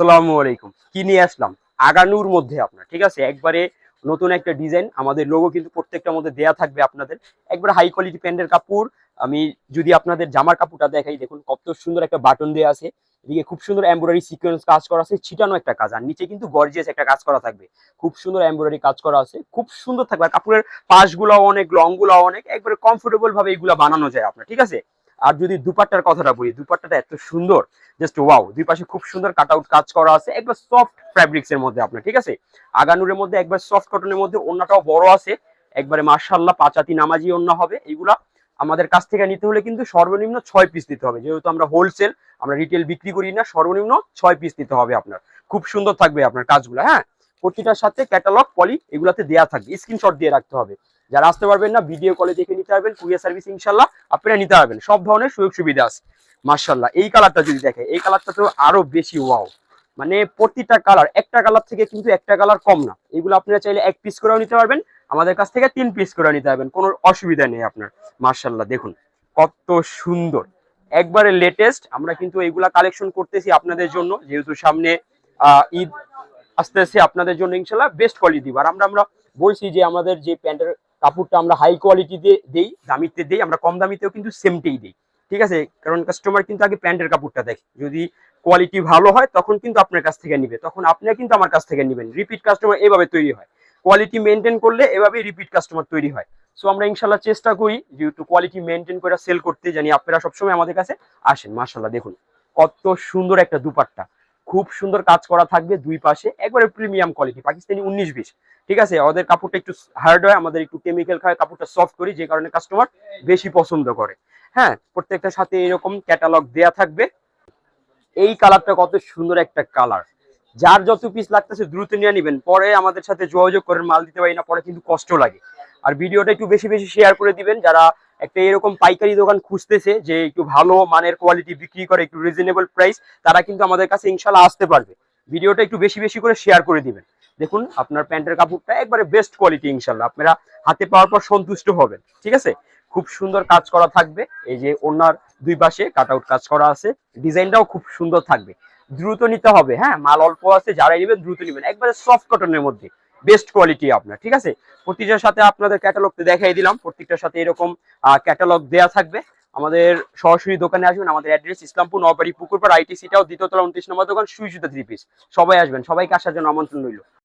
আসসালামু আলাইকুম। কি নিয়ে আসলাম? আগানুর মধ্যে আপনার, ঠিক আছে? একবারে নতুন একটা ডিজাইন, আমাদের লোগো কিন্তু প্রত্যেকটার মধ্যে দেয়া থাকবে আপনাদের। একবার হাই কোয়ালিটি প্যান্টের কাপড়, আমি যদি আপনাদের জামার কাপড়টা দেখাই, দেখুন কত সুন্দর একটা বাটন দেওয়া আছে। এদিকে খুব সুন্দর এমব্রয়ডারি সিকোয়েন্স কাজ করা আছে, ছিটানো একটা কাজ, আর নিচে কিন্তু গর্জিয়াস একটা কাজ করা থাকবে। খুব সুন্দর এমব্রয়ডারি কাজ করা আছে, খুব সুন্দর থাকবে। কাপড়ের পাশগুলো অনেক লংগুলো অনেক, একবারে কমফোর্টেবল ভাবে এইগুলা বানানো যায় আপনার, ঠিক আছে? আর যদি দুপাট্টার কথাটা বলি, দুপাট্টাটা এত সুন্দর জাস্ট ওয়াও দুই পাশে খুব সুন্দর কাট আউট কাজ করা আছে, একবার সফট ফ্যাব্রিক্স এর মধ্যে আপনার, ঠিক আছে? আগানুরের মধ্যে একবার সফট কটনের মধ্যে ওন্নাটাও বড় আছে, একবারে মার্শাল্লাহ পাঁচাতি নামাজি ওন্না হবে, এইগুলা আমাদের কাছ থেকে নিতে হলে কিন্তু সর্বনিম্ন ছয় পিস দিতে হবে, যেহেতু আমরা হোলসেল আমরা রিটেল বিক্রি করি না, সর্বনিম্ন ছয় পিস দিতে হবে আপনার, খুব সুন্দর থাকবে আপনার কাজগুলো হ্যাঁ? প্রতিটার সাথে ক্যাটালগ পলি এগুলাতে দেয়া থাকবে স্ক্রিনশট দিয়ে রাখতে হবে। যারা আসতে পারবেন না, ভিডিও কলে দেখে নিতে পারবেন কুরিয়ার সার্ভিস ইনশাল্লাহ আপনারা নিতে পারবেন। সব ধরনের সুযোগ সুবিধা আছে মার্শাল্লাহ এই কালারটা যদি দেখে, এই কালারটা তো আরও বেশি ওয়াও মানে প্রতিটা কালার একটা কালার থেকে কিন্তু একটা কালার কম না। এগুলো আপনারা চাইলে এক পিস করেও নিতে পারবেন, আমাদের কাছ থেকে তিন পিস করে নিতে পারবেন, কোনো অসুবিধা নেই আপনার মার্শাল্লাহ দেখুন, কত সুন্দর। একবারে লেটেস্ট আমরা কিন্তু এইগুলা কালেকশন করতেছি আপনাদের জন্য, যেহেতু সামনে ঈদ আসতেছে আপনাদের জন্য ইনশাল্লাহ বেস্ট কোয়ালিটি আর আমরা আমরা বলছি যে আমাদের যে প্যান্টের কাপড়টা আমরা হাই কোয়ালিটিতে দেই, দামিতে দেই, আমরা কম দামিতেও কিন্তু সেমটেই দিই। ঠিক আছে? কারণ কাস্টমার কিন্তু আগে প্যান্টের কাপড়টা দেখে। যদি কোয়ালিটি ভালো হয়, তখন কিন্তু আপনার কাছ থেকে নিবে। তখন আপনি কিন্তু আমার কাছ থেকে নেবেন। রিপিট কাস্টমার এভাবে তৈরি হয়। কোয়ালিটি মেনটেন করলে এভাবেই রিপিট কাস্টমার তৈরি হয়। সো আমরা ইনশাল্লাহ চেষ্টা করি যেহেতু কোয়ালিটি মেনটেন করে সেল করতে, জানি আপনারা সবসময় আমাদের কাছে আসেন। মার্শাল্লাহ দেখুন। কত সুন্দর একটা দুপাট্টা। খুব সুন্দর কাজ করা থাকবে দুই পাশে। একবারে প্রিমিয়াম কোয়ালিটি পাকিস্তানি উনিশ বিশ। ঠিক আছে? ওদের কাপড়টা একটু হার্ড হয় আমাদের একটু কেমিক্যাল খায়, কাপড়টা সফট করি, যে কারণে কাস্টমার বেশি পছন্দ করে। হ্যাঁ প্রত্যেকটার সাথে এরকম ক্যাটালগ দেয়া থাকবে। এই কালারটা কত সুন্দর একটা কালার যার যত পিস লাগতেছে দ্রুত নিয়ে নেবেন। পরে আমাদের সাথে যোগাযোগ করেন, মাল দিতে পারি না, পরে কিন্তু কষ্ট লাগে। আর ভিডিওটা একটু বেশি বেশি শেয়ার করে দিবেন, যারা একটা এরকম পাইকারি দোকান খুঁজতেছে যে একটু ভালো মানের কোয়ালিটি বিক্রি করে, একটু রিজনেবল প্রাইস তারা কিন্তু আমাদের কাছে ইনশাল্লাহ আসতে পারবে। ভিডিওটা একটু বেশি বেশি করে শেয়ার করে দিবেন। দেখুন, আপনার প্যান্টের কাপড়টা একবারে বেস্ট কোয়ালিটি ইনশাল্লাহ। আপনারা হাতে পাওয়ার পর সন্তুষ্ট হবেন, ঠিক আছে? খুব সুন্দর কাজ করা থাকবে। এই যে ওনার দুই পাশে কাট আউট কাজ করা আছে। ডিজাইনটাও খুব সুন্দর থাকবে। দ্রুত নিতে হবে হ্যাঁ? মাল অল্প আছে, যারাই নেবেন দ্রুত নেবেন। একবারে সফট কটনের মধ্যে। বেস্ট কোয়ালিটি আপনার, ঠিক আছে? প্রতিটার সাথে আপনাদের ক্যাটালগটা দেখাই দিলাম, প্রত্যেকটার সাথে এরকম ক্যাটালগ দেয়া থাকবে। আমাদের সরাসরি দোকানে আসবেন, আমাদের অ্যাড্রেস ইসলামপুর নবাড়ি পুকুরপাড়, আইটিসিটাও দ্বিতীয় তলা, উনত্রিশ নম্বর দোকান সুই জুতা থ্রি পিস সবাই আসবেন, সবাইকে আসার জন্য আমন্ত্রণ রইল।